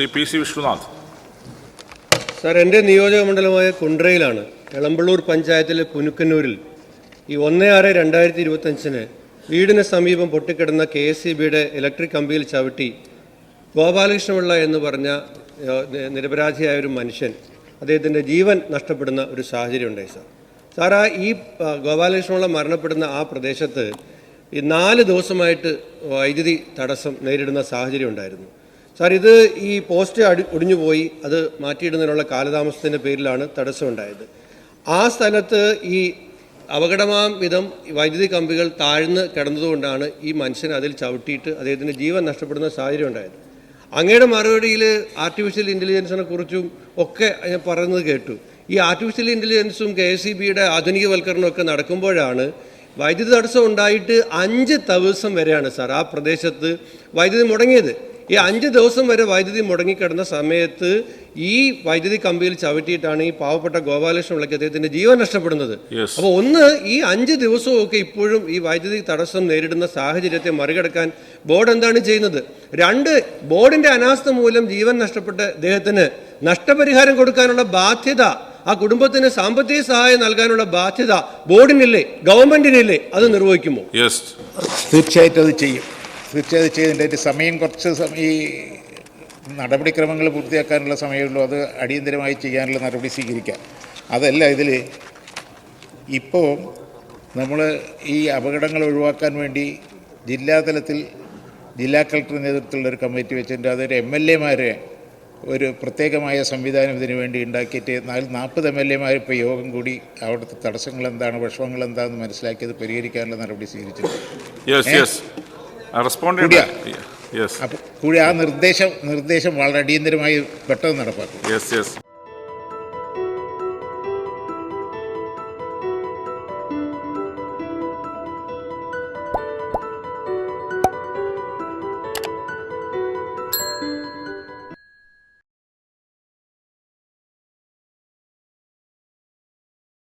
Shri P C Vishnunath. Sir എന്റെ നിയോജക മണ്ഡലമായ കുണ്ട്രയിലാണ് എളമ്പള്ളൂർ പഞ്ചായത്തിലെ പുനുക്കന്നൂരിൽ ഈ ഒന്ന് ആറ് രണ്ടായിരത്തി ഇരുപത്തഞ്ചിന് വീടിന് സമീപം പൊട്ടിക്കിടന്ന കെ എസ് സി ബിയുടെ ഇലക്ട്രിക് കമ്പിയിൽ ചവിട്ടി ഗോപാലകൃഷ്ണപിള്ള എന്ന് പറഞ്ഞ നിരപരാധിയായ ഒരു മനുഷ്യൻ അദ്ദേഹത്തിന്റെ ജീവൻ നഷ്ടപ്പെടുന്ന ഒരു സാഹചര്യം ഉണ്ടായി സാർ. സാർ ആ ഈ ഗോപാലകൃഷ്ണപിള്ള മരണപ്പെടുന്ന ആ പ്രദേശത്ത് ഈ നാല് ദിവസമായിട്ട് വൈദ്യുതി തടസ്സം നേരിടുന്ന സാഹചര്യം ഉണ്ടായിരുന്നു. സാർ ഇത് ഈ പോസ്റ്റ് അടി ഒടിഞ്ഞു പോയി അത് മാറ്റിയിടുന്നതിനുള്ള കാലതാമസത്തിന്റെ പേരിലാണ് തടസ്സമുണ്ടായത്. ആ സ്ഥലത്ത് ഈ അപകടമാം വിധം വൈദ്യുതി കമ്പികൾ താഴ്ന്ന് കിടന്നതുകൊണ്ടാണ് ഈ മനുഷ്യൻ അതിൽ ചവിട്ടിയിട്ട് അദ്ദേഹത്തിന്റെ ജീവൻ നഷ്ടപ്പെടുന്ന സാഹചര്യം ഉണ്ടായത്. അങ്ങയുടെ മറുപടിയിൽ ആർട്ടിഫിഷ്യൽ ഇന്റലിജൻസിനെ കുറിച്ചും ഒക്കെ ഞാൻ പറയുന്നത് കേട്ടു. ഈ ആർട്ടിഫിഷ്യൽ ഇന്റലിജൻസും കെ എസ് ഇ ബിയുടെ ആധുനികവൽക്കരണമൊക്കെ നടക്കുമ്പോഴാണ് വൈദ്യുതി തടസ്സം ഉണ്ടായിട്ട് അഞ്ച് ദിവസം വരെയാണ് സാർ ആ പ്രദേശത്ത് വൈദ്യുതി മുടങ്ങിയത്. ഈ അഞ്ച് ദിവസം വരെ വൈദ്യുതി മുടങ്ങിക്കിടന്ന സമയത്ത് ഈ വൈദ്യുതി കമ്പിയിൽ ചവിട്ടിയിട്ടാണ് ഈ പാവപ്പെട്ട ഗോപാലകൃഷ്ണ വിളക്ക് അദ്ദേഹത്തിന്റെ ജീവൻ നഷ്ടപ്പെടുന്നത്. അപ്പൊ അപ്പോൾ ഒന്ന് ഈ അഞ്ച് ദിവസവും ഒക്കെ ഇപ്പോഴും ഈ വൈദ്യുതി തടസ്സം നേരിടുന്ന സാഹചര്യത്തെ മറികടക്കാൻ ബോർഡ് എന്താണ് ചെയ്യുന്നത്? രണ്ട് ബോർഡിന്റെ അനാസ്ഥ മൂലം ജീവൻ നഷ്ടപ്പെട്ട അദ്ദേഹത്തിന് നഷ്ടപരിഹാരം കൊടുക്കാനുള്ള ബാധ്യത ആ കുടുംബത്തിന് സാമ്പത്തിക സഹായം നൽകാനുള്ള ബാധ്യത ബോർഡിനില്ലേ ഗവൺമെന്റിനില്ലേ അത് നിർവഹിക്കുമോ? യെസ് തീർച്ചയായിട്ടും അത് ചെയ്യും. തീർച്ചയായും അത് ചെയ്തിട്ട് അതിന്റെ സമയം കുറച്ച് ഈ നടപടിക്രമങ്ങൾ പൂർത്തിയാക്കാനുള്ള സമയമുള്ളൂ. അത് അടിയന്തരമായി ചെയ്യാനുള്ള നടപടി സ്വീകരിക്കാം. അതല്ല ഇതിൽ ഇപ്പോൾ നമ്മൾ ഈ അപകടങ്ങൾ ഒഴിവാക്കാൻ വേണ്ടി ജില്ലാതലത്തിൽ ജില്ലാ കളക്ടർ നേതൃത്വത്തിലുള്ള ഒരു കമ്മിറ്റി വെച്ചിട്ടുണ്ട്. അതൊരു എം എൽ എമാരെ ഒരു പ്രത്യേകമായ സംവിധാനം ഇതിനു വേണ്ടി ഉണ്ടാക്കിയിട്ട് നാല് നാൽപ്പത് എം എൽ എമാർ ഇപ്പോൾ യോഗം കൂടി അവിടുത്തെ തടസ്സങ്ങൾ എന്താണ് വിഷമങ്ങൾ എന്താണെന്ന് മനസ്സിലാക്കിയത് പരിഹരിക്കാനുള്ള നടപടി സ്വീകരിച്ചിട്ടുണ്ട്. റെസ്പോണ്ട്? യെസ് അപ്പോൾ കൂടി ആ നിർദ്ദേശം നിർദ്ദേശം വളരെ അടിയന്തരമായി പെട്ടെന്ന് നടപ്പാക്കും. Yes yes